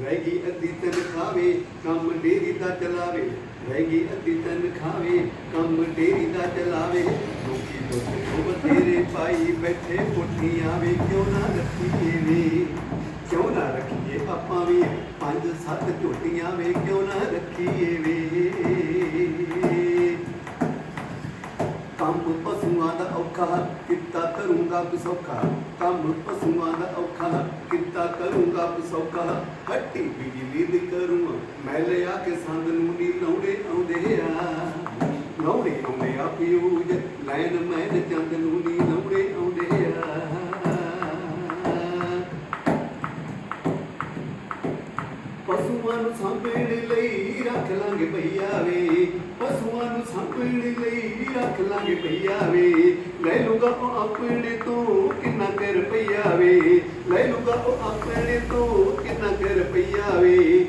ਰਹਿ ਗਈ ਅੱਧੀ ਤਨਖਾਵੇ ਕੰਮ ਡੇਰੀ ਦਾ ਚਲਾਵੇ। ਰਹਿ ਗਈ ਅੱਧੀ ਤਨਖਾਵੇ ਕੰਮ ਡੇਰੀ ਦਾ ਚਲਾਵੇ। ਲੋਕੀ ਲੋਕੀ ਬਥੇਰੇ ਪਾਈ ਬੈਠੇ ਪੁੱਠੀਆਂ ਵੇ ਕਿਉਂ ਨਾ ਰੱਖੀਏ ਵੇ? ਕਿਉਂ ਨਾ ਰੱਖੀਏ ਆਪਾਂ ਵੀ? ਪੰਜ ਸੱਤ ਝੋਟੀਆਂ ਵੇ ਕਿਉਂ ਨਾ ਰੱਖੀਏ ਵੇ? ਕੰਮ ਪਸ਼ੂਆਂ ਦਾ ਔਖਾ ਕਿੱਤਾ ਕਰੂੰਗਾ ਬਸੌਖਾ ਕੰਮ ਪਸ਼ੂਆਂ ਦਾ ਔਖਾ ਕਿੱਤਾ ਕਰੂੰਗਾ ਬਸੌਖਾ ਹੱਟੀ ਬਿਜਲੀ ਦੀ ਕਰੂੰ, ਮੈਂ ਲਿਆ ਕੇ ਸੰਦ ਨੂੰ ਨੀ ਲਾਉਣੇ ਆਉਂਦੇ ਆ। ਲਾਉਣੇ ਆਉਂਦੇ ਆ ਪਿਊਜ ਲੈਣ ਮੈਨ ਚੰਦ ਨੂੰ ਨੀ ਲਾਉਣੇ ਆਉਂਦੇ ਆ। ਪਸ਼ੂਆਂ ਨੂੰ ਸਾਂਭਣ ਲਾਂਗੇ ਭਈਆ ਵੇ ਪਸ਼ੂਆਂ ਨੂੰ ਸਾਂਭਣ ਲਈ ਰੱਖ ਲਾਂਗੇ ਭਈਆ ਵੇ ਲੈ ਲੂਗਾ ਉਹ ਆਪਣੇ ਤੋਂ ਕਿੰਨਾ ਕਰ ਰੁਪਈਆ ਵੇ ਲੈ ਲੂਗਾ ਉਹ ਆਪਣੇ ਤੋਂ ਕਿੰਨਾ ਕਰ ਰੁਪਈਆ ਵੇ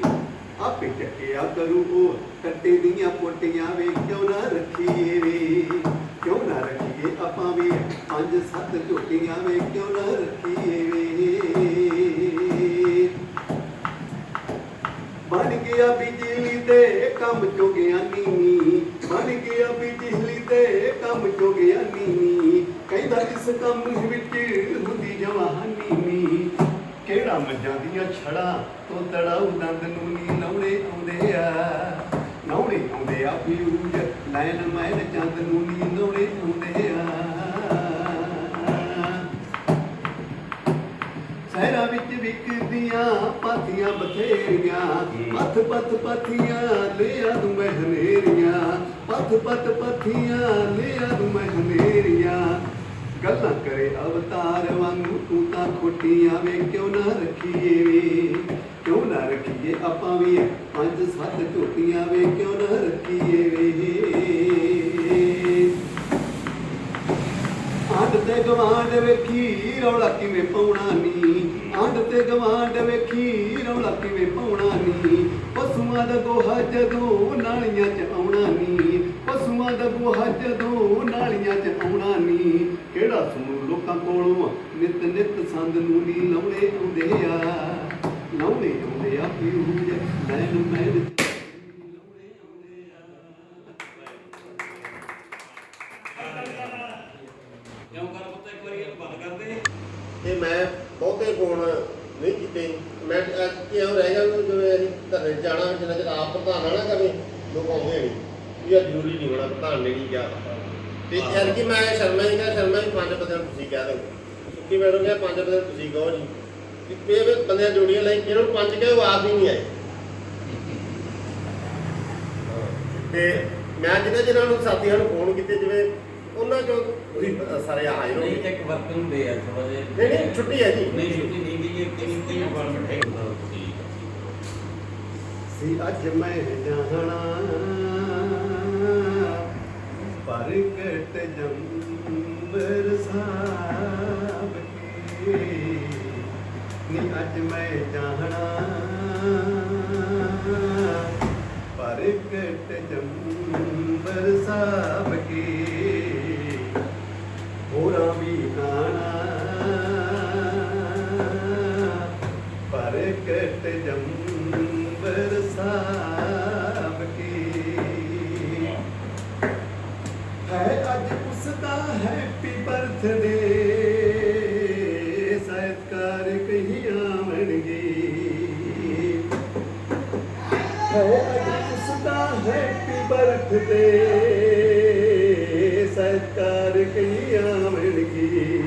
ਆਪੇ ਚੱਕਿਆ ਕਰੂ ਉਹ ਕੱਟੇ ਦੀਆਂ ਪੋਟੀਆਂ ਵੇ, ਕਿਉਂ ਨਾ ਰੱਖੀਏ ਵੇ? ਕਿਉਂ ਨਾ ਰੱਖੀਏ ਆਪਾਂ ਵੀ? ਪੰਜ ਸੱਤ ਝੋਟੀਆਂ ਵੇ, ਕਿਉਂ ਨਾ ਰੱਖੀਏ ਵੇ? ਗਿਆ ਬਿਜਲੀ ਤੇ ਕੰਮ ਚੋਂ ਗਿਆ ਬਣ ਗਿਆ ਬਿਜਲੀ ਦੇ ਕੰਮ ਚੋਂ ਗਿਆ ਕਹਿੰਦਾ ਇਸ ਕੰਮ ਵਿੱਚ ਹੁੰਦੀ ਜਵਾਨੀ। ਨੀ ਕਿਹੜਾ ਮੱਝਾਂ ਦੀਆਂ ਛੜਾ ਤੋਂ ਤੜਾਉ ਦੰਦ ਨੂੰ ਨੀ ਲਾਉਣੇ ਆਉਂਦੇ ਆ। ਲਾਉਣੇ ਆਉਂਦੇ ਆ ਪਿਊਜ ਲੈਣ ਮੈਨ ਚੰਦ ਨੂੰ ਨੀ ਲਾਉਣੇ ਆਉਂਦੇ ਪੱਥ ਪੱਥ ਪਾਥੀਆਂ ਲਿਆ ਤੂੰ ਮੈਂ ਹਨੇਰੀਆਂ। ਪੱਥ ਪੱਥ ਪੱਥੀਆਂ ਲਿਆ ਤੂੰ ਮੈਂ ਹਨੇਰੀਆਂ। ਗੱਲਾਂ ਕਰੇ ਅਵਤਾਰ ਵਾਂਗੂ, ਤੂੰ ਤਾਂ ਖੋਟੀਆਂ ਵੇ ਕਿਉਂ ਨਾ ਰੱਖੀਏ ਵੇ? ਕਿਉਂ ਨਾ ਰੱਖੀਏ ਆਪਾਂ ਵੀ ਪੰਜ ਸੱਤ ਝੋਟੀਆਂ ਵੇ ਕਿਉਂ ਨਾ ਰੱਖੀਏ ਵੇ? ਆਂਡ ਤੇ ਗਵਾਂਡ ਵੇਖੀ, ਰੌਲਾ ਕਿਵੇਂ ਪਾਉਣਾ ਨੀ? ਆਂਡ ਤੇ ਗਵਾਂਡ ਵੇਖੀ ਰੌਲਾ ਕਿਵੇਂ ਪਾਉਣਾ ਨੀ। ਪਸ਼ੂਆਂ ਦਾ ਗੋਹਾ ਜਦੋਂ ਨਾਲੀਆਂ 'ਚ ਆਉਣਾ ਨੀ। ਪਸ਼ੂਆਂ ਦਾ ਗੋਹਾ ਜਦੋਂ ਨਾਲੀਆਂ 'ਚ ਆਉਣਾ ਨੀ। ਕਿਹੜਾ ਸੁਣੂ ਲੋਕਾਂ ਕੋਲੋਂ ਨਿਤ ਨਿਤ ਸੰਦ ਨੂੰ ਨੀ ਲਾਉਣੇ ਆਉਂਦੇ ਆ? ਲਾਉਣੇ ਆਉਂਦੇ ਆ ਪਿਊਜ ਲੈਣ ਮੈਨ ਲਾਉਣੇ ਆਉਂਦੇ ਆ ਕਿਉਂ ਕਰ ਪੁੱਤ ਇੱਕ ਵਾਰੀ ਇਹ ਬੰਦ ਕਰ ਦੇ ਤੇ ਮੈਂ ਬਹੁਤੇ ਗੁਣ ਨਹੀਂ ਕੀਤੇ ਮੈਂ ਅੱਜ ਕਿਉਂ ਰਹਿ ਗਿਆ ਵੀ ਜਿਵੇਂ ਅਸੀਂ ਜਾਣਾ ਜਿੰਨਾ ਚਿਰ ਆਪ ਪ੍ਰਧਾਨ ਨਾ ਕਰੇ ਲੋਕ ਆਉਂਦੇ ਨਹੀਂ। ਵੀ ਇਹ ਜ਼ਰੂਰੀ ਨਹੀਂ ਹੋਣਾ ਪ੍ਰਧਾਨ ਨੇ ਨਹੀਂ ਕਿਹਾ? ਤੇ ਹਾਂ। ਜਦ ਕਿ ਮੈਂ ਸ਼ਰਮਾ ਜੀ ਕਿਹਾ ਸ਼ਰਮਾ ਜੀ 5% ਤੁਸੀਂ ਕਹਿ ਦਿਓ। ਸੁੱਕੀ ਮੈਡਮ ਕਿਹਾ 5% ਤੁਸੀਂ ਕਹੋ ਜੀ। ਕਿ ਇਹ ਵੀ ਬੰਦਿਆਂ ਜੋੜੀਆਂ ਲਈ ਜਿਹਨਾਂ ਨੂੰ ਪੰਜ ਕਹੇ ਉਹ ਆਪ ਹੀ ਨਹੀਂ ਆਏ। ਤੇ ਮੈਂ ਜਿਹਨਾਂ ਜਿਹਨਾਂ ਨੂੰ ਸਾਥੀਆਂ ਨੂੰ ਫੋਨ ਕੀਤੇ ਜਿਵੇਂ ਉਹਨਾਂ ਚੋਂ ਤੁਸੀਂ ਸਾਰੇ ਹਾਜ਼ਰ ਹੋ ਨਹੀਂ ਇੱਕ ਵਰਤਨ ਦੇ ਆ ਥੋੜਾ ਜਿਹਾ ਨਹੀਂ ਨਹੀਂ ਛੁੱਟੀ ਹੈ ਜੀ। ਨਹੀਂ ਛੁੱਟੀ ਨਹੀਂ ਦੀ ਇਹ ਕਿੰਨੀ ਹੈ ਠੀਕ ਸੀ ਅੱਜ ਮੈਂ ਜਾਣਾ ਪਰ ਕਟ ਜੰਬਰ ਸਾਹਿਬ ਕੇ? ਨੀ ਅੱਜ ਮੈਂ ਜਾਣਾ ਪਰ ਕਟ ਜੰਬਰ ਸਾਹਿਬ ਕੇ? ਹੋਰਾਂ ਵੀ ਸਤਕਾਰ ਕਹੀ ਆਵਣਗੇ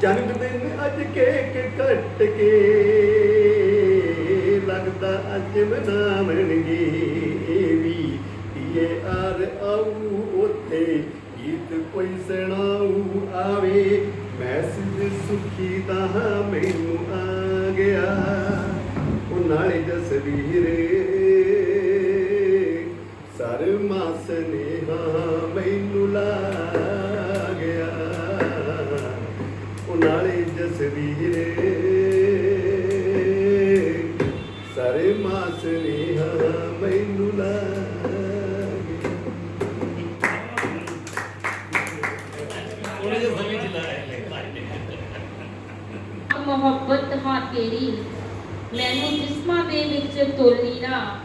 ਜਨਮ ਦਿਨ ਅੱਜ ਕੇਕ ਕੱਟ ਕੇ ਲੱਗਦਾ ਅੱਜ ਮਨਾਵਣਗੇ ਵੀ ਧੀਏ ਆਰ ਆਊ ਉੱਥੇ, ਗੀਤ ਕੋਈ ਸੁਣਾਊ ਆਵੇ। ਮੈਸੇਜ ਸੁਖੀ ਦਾ ਮੈਨੂੰ ਆ ਗਿਆ। ਉਹ ਨਾਲੇ ਜਸਵੀਰੇ ਮੁਹੱਬਤ ਹਾਂ ਤੇਰੀ। ਮੈਨੂੰ ਜਿਸਮਾਂ ਦੇ ਵਿੱਚ ਤੋਲੀ ਨਾ।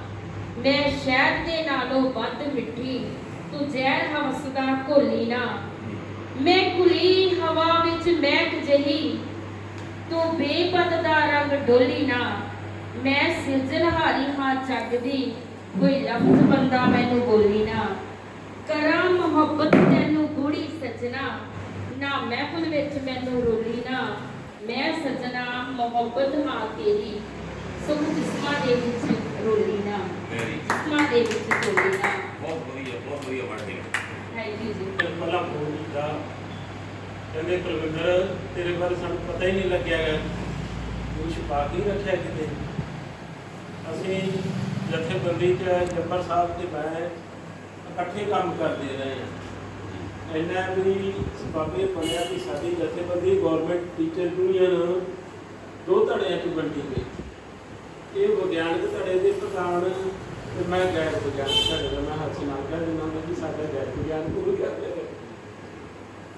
ਮੈਂ ਸ਼ਹਿਦ ਦੇ ਨਾਲੋਂ ਵੱਧ ਮਿੱਠੀ। ਤੂੰ ਜ਼ਹਿਰ ਹਵਸ ਦਾ ਘੋਲੀ ਨਾ। ਮੈਂ ਕੁਲੀ ਹਵਾ ਵਿੱਚ ਮਹਿਕ ਜਹੀ। ਤੂੰ ਬੇਪਤ ਦਾ ਰੰਗ ਡੋਲੀ ਨਾ। ਮੈਂ ਸਿਰਜਣਹਾਰੀ ਹਾਂ ਚੱਗਦੀ ਕੋਈ ਲਫ਼ਜ਼ ਬੰਦਾ ਮੈਨੂੰ ਬੋਲੀ ਨਾ। ਕਰਾਂ ਮੁਹੱਬਤ ਤੈਨੂੰ ਗੂੜੀ ਸੱਜਣਾ। ਨਾ ਮਹਿਫਲ ਵਿੱਚ ਮੈਨੂੰ ਰੋਲੀ ਨਾ। ਮੈਂ ਸਜਣਾ ਮੁਹੱਬਤ ਹਾਂ ਤੇਰੀ ਸੁਖ ਜਿਸਮਾਂ ਦੇ ਵਿੱਚ ਰੋਲੀ ਨਾ ਮੇਰੀ ਜਿਸਮਾਂ ਦੇ ਵਿੱਚ ਰੋਲੀ ਨਾ ਬਹੁਤ ਵਧੀਆ ਬਹੁਤ ਵਧੀਆ ਬਣ ਗਿਆ ਥੈਂਕ ਯੂ ਜੀ ਤੇ ਪਹਿਲਾਂ ਫੋਨ ਕੀਤਾ ਕਹਿੰਦੇ ਕੁਲਵਿੰਦਰ ਤੇਰੇ ਬਾਰੇ ਸਾਨੂੰ ਪਤਾ ਹੀ ਨਹੀਂ ਲੱਗਿਆ ਹੈ ਤੂੰ ਛੁਪਾ ਕੇ ਹੀ ਰੱਖਿਆ ਕਿਤੇ ਅਸੀਂ ਜਥੇਬੰਦੀ ਚ ਜੱਬਰ ਸਾਹਿਬ ਤੇ ਮੈਂ ਇਕੱਠੇ ਕੰਮ ਕਰਦੇ ਰਹੇ ਹਾਂ ਇੰਨਾ ਵੀ ਸਬਾਬੇ ਬਣਿਆ ਕਿ ਸਾਡੀ ਜਥੇਬੰਦੀ ਗਵਰਨਮੈਂਟ ਟੀਚਰ ਯੂਨੀਅਨ ਦੋ ਧੜਿਆਂ ਚ ਵੰਡੀ ਗਈ। ਇਹ ਵਿਗਿਆਨਕ ਧੜੇ ਦੇ ਪ੍ਰਧਾਨ ਤੇ ਮੈਂ ਗੈਰ ਵਿਗਿਆਨਕ ਧੜੇ ਦਾ, ਮੈਂ ਹੱਥ ਨਾਲ ਕਰ ਦਿੰਦਾ ਮੈਂ ਕਿ ਸਾਡਾ ਗੈਰ ਵਿਗਿਆਨ ਪੂਰੀ ਕਰਦੇ ਰਹੇ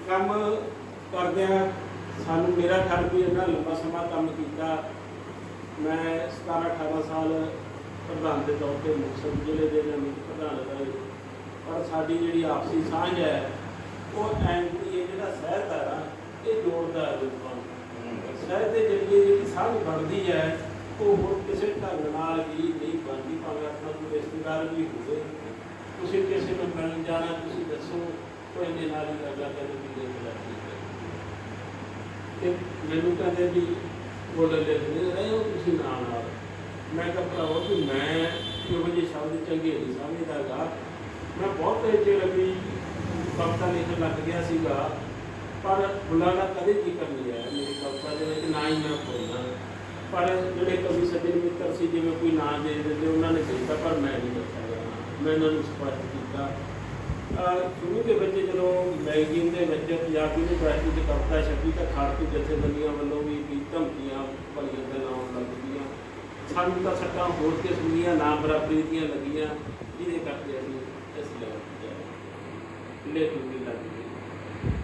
ਕੰਮ ਕਰਦਿਆਂ ਸਾਨੂੰ ਮੇਰਾ ਖਿਆਲ ਵੀ ਇੰਨਾ ਲੰਬਾ ਸਮਾਂ ਕੰਮ ਕੀਤਾ। ਮੈਂ 17 18 ਸਾਲ ਪ੍ਰਧਾਨ ਦੇ ਤੌਰ ਤੇ ਮੁਕਤਸਰ ਜ਼ਿਲ੍ਹੇ ਦੇ ਨਵੀਂ ਪ੍ਰਧਾਨ ਰਹੇ। ਪਰ ਸਾਡੀ ਜਿਹੜੀ ਆਪਸੀ ਸਾਂਝ ਹੈ ਉਹ ਐਂਟੀ ਇਹ ਜਿਹੜਾ ਸਹਿਤ ਹੈ ਨਾ ਇਹ ਜੋੜਦਾ ਹੈ ਲੋਕਾਂ ਨੂੰ ਸਹਿਤ ਦੇ ਜਰੀਏ ਜਿਹੜੀ ਸਾਂਝ ਬਣਦੀ ਹੈ ਉਹ ਹੋਰ ਕਿਸੇ ਢੰਗ ਨਾਲ ਵੀ ਨਹੀਂ ਬਣਦੀ ਭਾਵੇਂ ਆਪਣਾ ਕੋਈ ਰਿਸ਼ਤੇਦਾਰ ਵੀ ਹੋਵੇ। ਤੁਸੀਂ ਕਿਸੇ ਨੂੰ ਮਿਲਣ ਜਾਣਾ ਤੁਸੀਂ ਦੱਸੋ ਕੋਈ ਇਹਦੇ ਨਾਲ ਹੀ ਅਗਲਾ ਕਹਿੰਦੇ ਵੀ ਦੇਖ ਲੈ ਤੇ ਮੈਨੂੰ ਕਹਿੰਦੇ ਵੀ ਬੋਲ ਲੈ ਲੈ ਰਹੇ ਹੋ ਤੁਸੀਂ ਨਾਲ ਨਾਲ। ਮੈਂ ਕਿਹਾ ਭਰਾਵਾ ਵੀ ਮੈਂ ਇਹੋ ਜਿਹੇ ਸ਼ਬਦ ਚੰਗੇ ਨਹੀਂ ਸਮਝਦਾਗਾ ਮੈਂ ਬਹੁਤ ਚਿਰ ਵੀ ਕਵਿਤਾ ਲਿਖਣ ਲੱਗ ਗਿਆ ਸੀਗਾ, ਪਰ ਬੁਲਾਣਾ ਕਦੇ ਜ਼ਿਕਰ ਨਹੀਂ ਆਇਆ ਮੇਰੀ ਕਵਿਤਾ ਦੇ ਵਿੱਚ, ਨਾ ਹੀ ਮੈਂ ਬੋਲਣਾ ਪਰ ਜਿਹੜੇ ਕਵੀ ਸੱਜਣ ਮਿੱਤਰ ਸੀ, ਜਿਵੇਂ ਕੋਈ ਨਾਂ ਦੇ ਦਿੰਦੇ, ਉਹਨਾਂ ਨੇ ਦਿੱਤਾ, ਪਰ ਮੈਂ ਨਹੀਂ ਦਿੱਤਾ ਗਾ। ਮੈਂ ਇਹਨਾਂ ਨੂੰ ਸਪਸ਼ਟ ਕੀਤਾ। ਸ਼ੁਰੂ ਦੇ ਵਿੱਚ ਜਦੋਂ ਮੈਗਜ਼ੀਨ ਦੇ ਵਿੱਚ ਪੰਜਾਬੀ ਯੂਨੀਵਰਸਿਟੀ ਦੇ ਕਵਿਤਾ ਛਪੀ, ਤਾਂ ਖਾਲਸੀ ਜਥੇਬੰਦੀਆਂ ਵੱਲੋਂ ਵੀ ਵੀ ਧਮਕੀਆਂ, ਭਲੀਆਂ ਗੱਲਾਂ ਆਉਣ ਲੱਗ ਪਈਆਂ। ਸਾਨੂੰ ਤਾਂ ਸੱਟਾਂ ਹੋਰ ਕਿਸਮ ਦੀਆਂ, ਨਾ ਬਰਾਬਰੀ ਦੀਆਂ ਲੱਗੀਆਂ, ਜਿਹਦੇ ਕਰਕੇ ਅਸੀਂ ਇਸ ਲੈਵਲ ਤੇ ਆਏ ਲੈ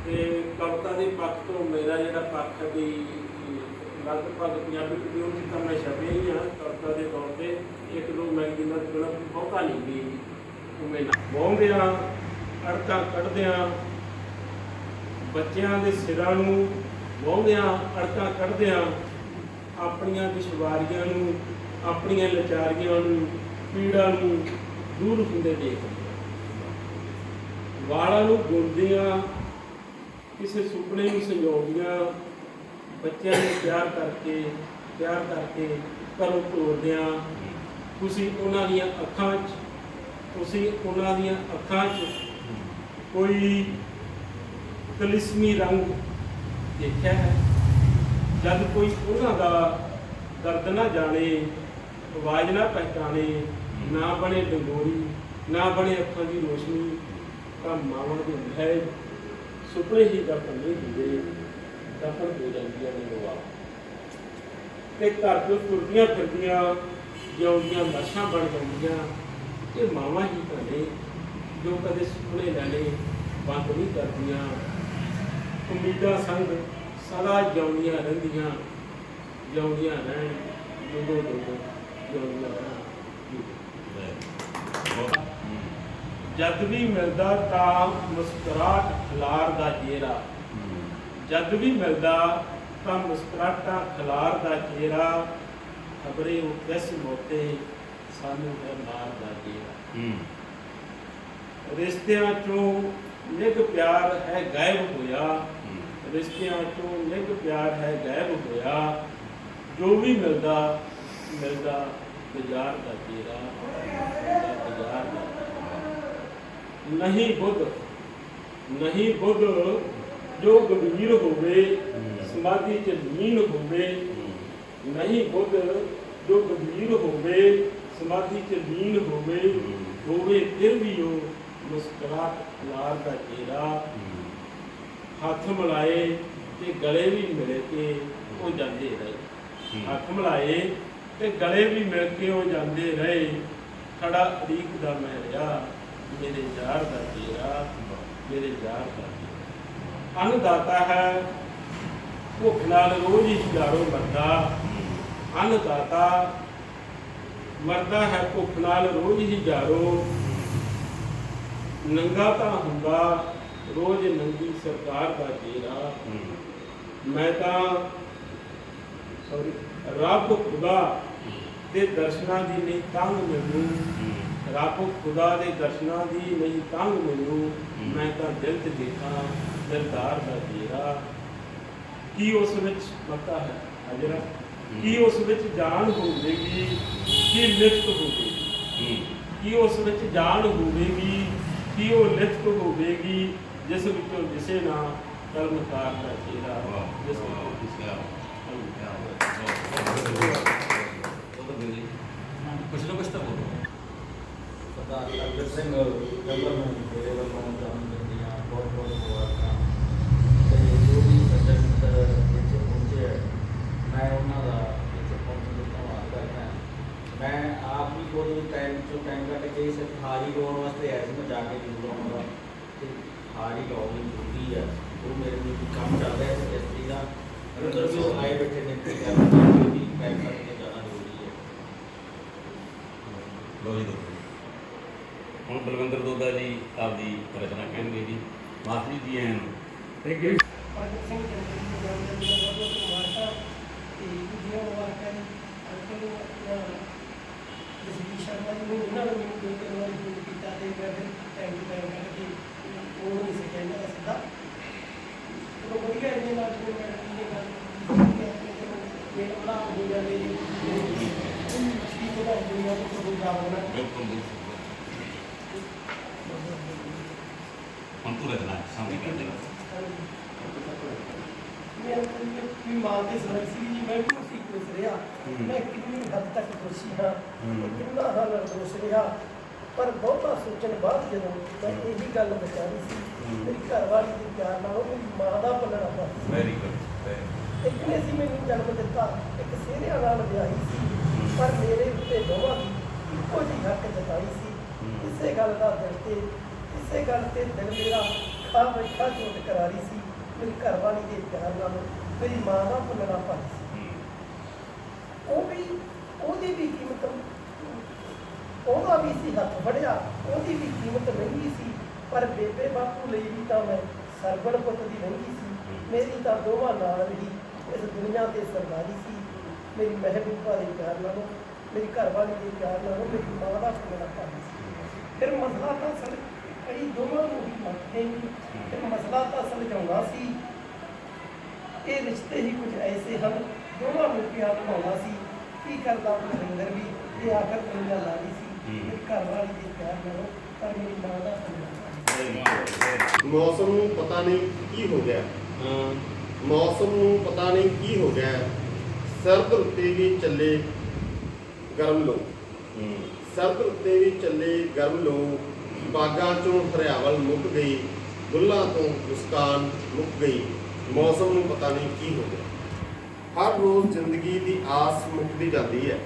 ਤੇ ਕਵਿਤਾ ਦੇ ਪੱਖ ਤੋਂ ਮੇਰਾ ਜਿਹੜਾ ਪੱਖ ਦੀ ਲਗਭਗ ਪੰਜਾਬੀ ਟ੍ਰਿਬਿਊਨ ਦੀ ਤਾਂ ਮੈਂ ਛਪਿਆ ਹੀ ਆ ਕਵਿਤਾ ਦੇ ਤੌਰ ਤੇ। ਇੱਕ ਦੋ ਮੈਗਜ਼ੀਨਾਂ ਦੇ ਕੋਲ ਬਹੁਤਾ ਨਹੀਂ ਗਈ ਉਵੇਂ ਨਾ ਬੋਂਦਿਆਂ ਅੜਕਾਂ ਕੱਢਦਿਆਂ ਬੱਚਿਆਂ ਦੇ ਸਿਰਾਂ ਨੂੰ ਬੋਂਦਿਆਂ ਅੜਕਾਂ ਕੱਢਦਿਆਂ ਆਪਣੀਆਂ ਦੁਸ਼ਵਾਰੀਆਂ ਨੂੰ, ਆਪਣੀਆਂ ਲਾਚਾਰੀਆਂ ਨੂੰ, ਪੀੜਾਂ ਨੂੰ ਦੂਰ ਹੁੰਦੇ ਦੇਖਦੇ ਵਾਲਾਂ ਨੂੰ ਗੁੰਦੀਆਂ ਕਿਸੇ ਸੁਪਨੇ ਨੂੰ ਸੰਜੋਗਦੀਆਂ ਬੱਚਿਆਂ ਨੂੰ ਪਿਆਰ ਕਰਕੇ ਪਿਆਰ ਕਰਕੇ ਘਰੋਂ ਤੋਰਦਿਆਂ, ਤੁਸੀਂ ਉਹਨਾਂ ਦੀਆਂ ਅੱਖਾਂ 'ਚ, ਤੁਸੀਂ ਉਹਨਾਂ ਦੀਆਂ ਅੱਖਾਂ 'ਚ ਕੋਈ ਕਲਿਸਮੀ ਰੰਗ ਦੇਖਿਆ ਹੈ? ਜਦ ਕੋਈ ਉਹਨਾਂ ਦਾ ਦਰਦ ਨਾ ਜਾਣੇ, ਆਵਾਜ਼ ਨਾ ਪਹਿਚਾਣੇ, ਨਾ ਬਣੇ ਡੰਗੋਰੀ, ਨਾ ਬਣੇ ਅੱਖਾਂ ਦੀ ਰੋਸ਼ਨੀ ਤਾਂ ਮਾਵਾਂ ਦੇ ਹੈ ਸੁਪਨੇ ਹੀ ਦਫਨ ਨਹੀਂ ਹੁੰਦੇ ਦਫਨ ਹੋ ਜਾਂਦੀਆਂ ਨੇ ਲੋਆ ਤੇ ਘਰ ਤੋਂ ਤੁਰਦੀਆਂ ਫਿਰਦੀਆਂ ਜਿਉਂਦੀਆਂ ਲਾਸ਼ਾਂ ਬਣ ਜਾਂਦੀਆਂ, ਇਹ ਮਾਵਾਂ ਹੀ ਤਾਂ ਨੇ, ਜੋ ਕਦੇ ਸੁਪਨੇ ਲੈਣੇ ਬੰਦ ਨਹੀਂ ਕਰਦੀਆਂ। ਉਮੀਦਾਂ ਸੰਗ ਸਦਾ ਜਿਉਂਦੀਆਂ ਰਹਿੰਦੀਆਂ, ਜਿਉਂਦੀਆਂ ਰਹਿਣ ਜਦੋਂ ਜਦੋਂ ਜਿਉਂਦੀਆਂ ਰਹਿਣ। ਜਦ ਵੀ ਮਿਲਦਾ ਤਾਂ ਮੁਸਕਰਾਟ ਖਿਲਾਰ ਦਾ ਜੇਰਾ ਜਦ ਵੀ ਮਿਲਦਾ ਤਾਂ ਮੁਸਕਰਾਹਟਾਂ ਖਿਲਾਰ ਦਾ ਚਿਹਰਾ। ਖਬਰੇ ਉਹ ਕਿਸ ਮੋਤੇ ਸਾਨੂੰ ਹੈ ਮਾਰ ਦਾ ਜੇਰਾ ਰਿਸ਼ਤਿਆਂ ਚੋਂ ਨਿੱਘ ਪਿਆਰ ਹੈ ਗਾਇਬ ਹੋਇਆ। ਰਿਸ਼ਤਿਆਂ ਚੋਂ ਨਿੱਘ ਪਿਆਰ ਹੈ ਗਾਇਬ ਹੋਇਆ। ਜੋ ਵੀ ਮਿਲਦਾ ਮਿਲਦਾ ਬਾਜ਼ਾਰ ਦਾ ਤੇਰਾ ਨਹੀਂ ਬੁੱਧ ਨਹੀਂ ਬੁੱਧ ਜੋ ਗੰਭੀਰ ਹੋਵੇ ਸਮਾਧੀ ਚ ਲੀਨ ਹੋਵੇ ਨਹੀਂ ਬੁੱਧ ਜੋ ਗੰਭੀਰ ਹੋਵੇ ਸਮਾਧੀ ਚ ਲੀਨ ਹੋਵੇ ਹੋਵੇ ਫਿਰ ਵੀ ਉਹ ਮੁਸਕਰਾਹਟ ਲਾਰ ਦਾ ਚਿਹਰਾ ਹੱਥ ਮਿਲਾਏ ਤੇ ਗਲੇ ਵੀ ਮਿਲ ਕੇ ਉਹ ਜਾਂਦੇ ਰਹੇ। ਹੱਥ ਮਿਲਾਏ ਤੇ ਗਲੇ ਵੀ ਮਿਲ ਕੇ ਉਹ ਜਾਂਦੇ ਰਹੇ। ਖੜਾ ਅਰੀਕ ਦਾ ਮੈਂ ਰਿਹਾ। ਮੇਰੇ ਯਾਰ ਦਾ ਤੇਰਾ ਮੇਰੇ ਯਾਰ ਦਾ ਤੇਰਾ। ਅੰਨ ਦਾਤਾ ਹੈ, ਭੁੱਖ ਨਾਲ ਰੋਜ਼ ਹੀ ਹਜ਼ਾਰੋਂ ਮਰਦਾ ਅੰਨ ਦਾਤਾ ਮਰਦਾ ਹੈ, ਭੁੱਖ ਨਾਲ ਰੋਜ਼ ਹੀ ਜਾਰੋ। ਨੰਗਾ ਤਾਂ ਹੁੰਦਾ, ਰੋਜ਼ ਨੰਗੀ ਸਰਕਾਰ ਦਾ ਜੇਰਾ। ਮੈਂ ਤਾਂ ਸੌਰੀ, ਰੱਬ ਖੁਦਾ ਦੇ ਦਰਸ਼ਨਾਂ ਦੀ ਨਹੀਂ ਤੰਗ ਮੈਨੂੰ ਰੱਬ ਖੁਦਾ ਦੇ ਦਰਸ਼ਨਾਂ ਦੀ ਨਹੀਂ ਤੰਗ ਮੈਨੂੰ ਮੈਂ ਤਾਂ ਦਿਲ ਤੇ ਦੇਖਾਂ ਦਿਲਦਾਰ ਦਾ ਜੇਰਾ। ਕੀ ਉਸ ਵਿੱਚ ਮੱਤਾ ਹੈ? ਅਜਰਾ ਕੀ ਉਸ ਵਿੱਚ ਜਾਨ ਹੋਵੇਗੀ? ਕੀ ਲਿਖਤ ਹੋਵੇਗੀ? ਕੀ ਉਸ ਵਿੱਚ ਜਾਨ ਹੋਵੇਗੀ? ਕੀ ਉਹ ਲਿਖਤ ਹੋਵੇਗੀ? ਜਿਸ ਵਿੱਚੋਂ ਦਿਸੇ ਨਾ ਕਰਮਕਾਰ ਦਾ ਚਿਹਰਾ ਜਿਸ ਵਿੱਚੋਂ ਦਿਸਿਆ ਕੁਛ ਨਾ ਕੁਛ ਤਾਂ ਬੋਲੋ ਸਰਦਾਰ ਅਰਜਨ ਸਿੰਘ ਗੱਬਰ ਨੂੰ ਮੇਰੇ ਵੱਲੋਂ ਜਾਣ ਦਿੰਦੀਆਂ ਬਹੁਤ ਬਹੁਤ ਮੁਬਾਰਕਾਂ ਤੇ ਜੋ ਵੀ ਸੱਜਣ ਮਿੱਤਰ ਇੱਥੇ ਪਹੁੰਚੇ ਹੈ, ਮੈਂ ਉਹਨਾਂ ਦਾ ਇੱਥੇ ਪਹੁੰਚਣ ਦਾ ਧੰਨਵਾਦ ਕਰਦਾ ਹਾਂ। ਮੈਂ ਆਪ ਵੀ ਕੋਈ ਟਾਈਮ ਚੋਂ ਟਾਈਮ ਕੱਢ ਕੇ ਇਸ ਹਾਰੀ ਲਾਉਣ ਵਾਸਤੇ ਆਇਆ ਸੀ ਮੈਂ ਜਾ ਕੇ ਜ਼ਰੂਰ ਆਉਂਗਾ ਤੇ ਹਾਰੀ ਲਾਉਣੀ ਜ਼ਰੂਰੀ ਹੈ ਉਹ ਮੇਰੇ ਲਈ ਵੀ ਕੰਮ ਚੱਲ ਰਿਹਾ ਹੈ ਇੰਡਸਟਰੀ ਦਾ ਅੰਦਰ ਵੀ ਉਹ ਬਲਵਿੰਦਰ ਦੋਦਾ ਜੀ ਆਪਦੀ ਰਚਨਾ ਕਹਿਣਗੇ ਜੀ ਮਾਸਟਰ ਜੀ ਐਨ। ਥੈਂਕ ਯੂ ਭਗਤ ਸਿੰਘ ਜਨਮ ਦਿਨ ਦੇ ਬਹੁਤ ਬਹੁਤ ਮੁਬਾਰਕਾਂ। ਤੇ ਦੂਜੀਆਂ ਮੁਬਾਰਕਾਂ ਜੀ। ਅੰਕਲ ਨੂੰ ਆਪਣਾ ਜਸਵੀਰ ਸ਼ਰਮਾ ਜੀ ਨੂੰ ਉਹਨਾਂ ਨੂੰ ਮੈਨੂੰ ਦੋ ਤਿੰਨ ਵਾਰੀ ਫੋਨ ਕੀਤਾ ਤੇ ਮੈਂ ਫਿਰ ਟਾਈਮ ਟੂ ਟਾਈਮ ਕਰਕੇ ਉਹ ਨਹੀਂ ਸਕਿਆ ਇਹਨਾਂ ਦਾ ਸਿੱਧਾ ਚਲੋ ਵਧੀਆ ਇਹਦੇ ਨਾਲ ਜਿਵੇਂ ਮੈਡਮ ਜੀ ਨੇ ਗੱਲ ਕੀਤੀ ਕਿ ਆਪਣੇ ਚਲੋ ਮੇਲ ਬਣਾ ਹੋ ਜਾਂਦੇ ਜੀ ਠੀਕ ਹੈ ਦੁਨੀਆ ਤੋਂ ਕੋਈ ਜਾ ਹੋਣਾ ਬਿਲਕੁਲ ਬਿਲਕੁਲ ਹੁਣ ਤੂੰ ਰਚਨਾ ਸਾਹਮਣੇ ਕਰ ਦੇ ਮੈਂ ਸਮਝ ਸੀ ਜੀ ਮੈਂ ਵੀ ਉਸੇ ਖੁਸ਼ ਰਿਹਾ। ਮੈਂ ਕਿੰਨੀ ਹੱਦ ਤੱਕ ਖੁਸ਼ੀ ਹਾਂ। ਕਿੰਨਾ ਹਾਲ ਖੁਸ਼ ਰਿਹਾ ਪਰ ਬਹੁਤਾ ਸੋਚਣ ਬਾਅਦ ਜਦੋਂ ਮੈਂ ਇਹੀ ਗੱਲ ਵਿਚਾਰੀ ਸੀ ਮੇਰੀ ਘਰ ਵਾਲੀ ਦੇ ਪਿਆਰ ਨਾਲ ਉਹ ਮੇਰੀ ਮਾਂ ਦਾ ਪਲੜਾ ਵਾ ਵੈਰੀ ਗੁੱਡ ਇੱਕ ਨੇ ਸੀ ਮੈਨੂੰ ਜਨਮ ਦਿੱਤਾ ਇੱਕ ਸੇਰਿਆਂ ਨਾਲ ਵਿਆਹੀ ਸੀ ਪਰ ਮੇਰੇ ਉੱਤੇ ਦੋਵਾਂ ਦੀ ਇੱਕੋ ਜਿਹੀ ਹੱਕ ਜਤਾਈ ਸੀ। ਇਸੇ ਗੱਲ ਦਾ ਦਿਲ ਤੇ ਇਸੇ ਗੱਲ ਤੇ ਦਿਲ ਮੇਰਾ ਖਾ ਬੈਠਾ ਚੋਟ ਕਰਾਰੀ ਸੀ। ਮੇਰੀ ਘਰਵਾਲੀ ਦੇ ਪਿਆਰ ਨਾਲ ਮੇਰੀ ਮਾਂ ਦਾ ਪਲੜਾ ਪਾਈ ਸੀ। ਉਹ ਵੀ, ਉਹਦੀ ਵੀ ਕੀਮਤ, ਉਹਦਾ ਵੀ ਸੀ ਹੱਥ ਫੜਿਆ, ਉਹਦੀ ਵੀ ਕੀਮਤ ਮਹਿੰਗੀ ਸੀ, ਪਰ ਬੇਬੇ ਬਾਪੂ ਲਈ ਵੀ ਤਾਂ ਮੈਂ ਸਰਬਣ ਪੁੱਤ ਦੀ ਮਹਿੰਗੀ ਸੀ। ਮੇਰੀ ਤਾਂ ਦੋਵਾਂ ਨਾਲ ਰਹੀ ਇਸ ਦੁਨੀਆ ਤੇ ਸਰਦਾਰੀ ਸੀ। ਮੇਰੀ ਮਹਿਬੂਬਾ ਦੇ ਪਿਆਰ ਨਾਲੋਂ, ਮੇਰੀ ਘਰਵਾਲੀ ਦੇ ਪਿਆਰ ਨਾਲੋਂ ਮੇਰੀ ਮਾਂ ਦਾ ਮੇਰਾ ਭਾਈ ਸੀ। ਫਿਰ ਮਸਲਾ ਤਾਂ ਸਰ ਕਈ ਦੋਵਾਂ ਨੂੰ ਹੀ ਮੰਨਦੇ ਨਹੀਂ ਫਿਰ ਮਸਲਾ ਤਾਂ ਸੁਲਝਾਉਣਾ ਸੀ। ਇਹ ਰਿਸ਼ਤੇ ਹੀ ਕੁਝ ਐਸੇ ਹਨ ਦੋਵਾਂ ਨੂੰ ਪਿਆਰ ਬਣਾਉਣਾ ਸੀ। ਕੀ ਕਰਦਾ ਬਲਵਿੰਦਰ ਵੀ? ਇਹ ਆਖਰ ਦੁਨੀਆ ਲਾ ਰਹੀ ਸੀ ਮੇਰੀ ਘਰ ਵਾਲੀ ਦੇ ਪਿਆਰ ਨਾਲੋਂ ਪਰ ਮੇਰੀ ਮਾਂ ਦਾ ਮੌਸਮ ਨੂੰ ਪਤਾ ਨਹੀਂ ਕੀ ਹੋ ਗਿਆ। ਮੌਸਮ ਨੂੰ ਪਤਾ ਨਹੀਂ ਕੀ ਹੋ ਗਿਆ। ਸਰਦ ਰੁੱਤੇ ਵੀ ਚੱਲੇ ਗਰਮ ਲੋ ਸਰਦ ਰੁੱਤੇ ਵੀ ਚੱਲੇ ਗਰਮ ਲੋ ਬਾਗਾਂ ਚੋਂ ਹਰਿਆਵਲ ਮੁੱਕ ਗਈ ਗੁੱਲਾਂ ਤੋਂ ਮੁਸਕਾਨ ਮੁੱਕ ਗਈ। ਮੌਸਮ ਨੂੰ ਪਤਾ ਨਹੀਂ ਕੀ ਹੋ ਗਿਆ। ਹਰ ਰੋਜ਼ ਜ਼ਿੰਦਗੀ ਦੀ ਆਸ ਮੁੱਕਦੀ ਜਾਂਦੀ ਹੈ।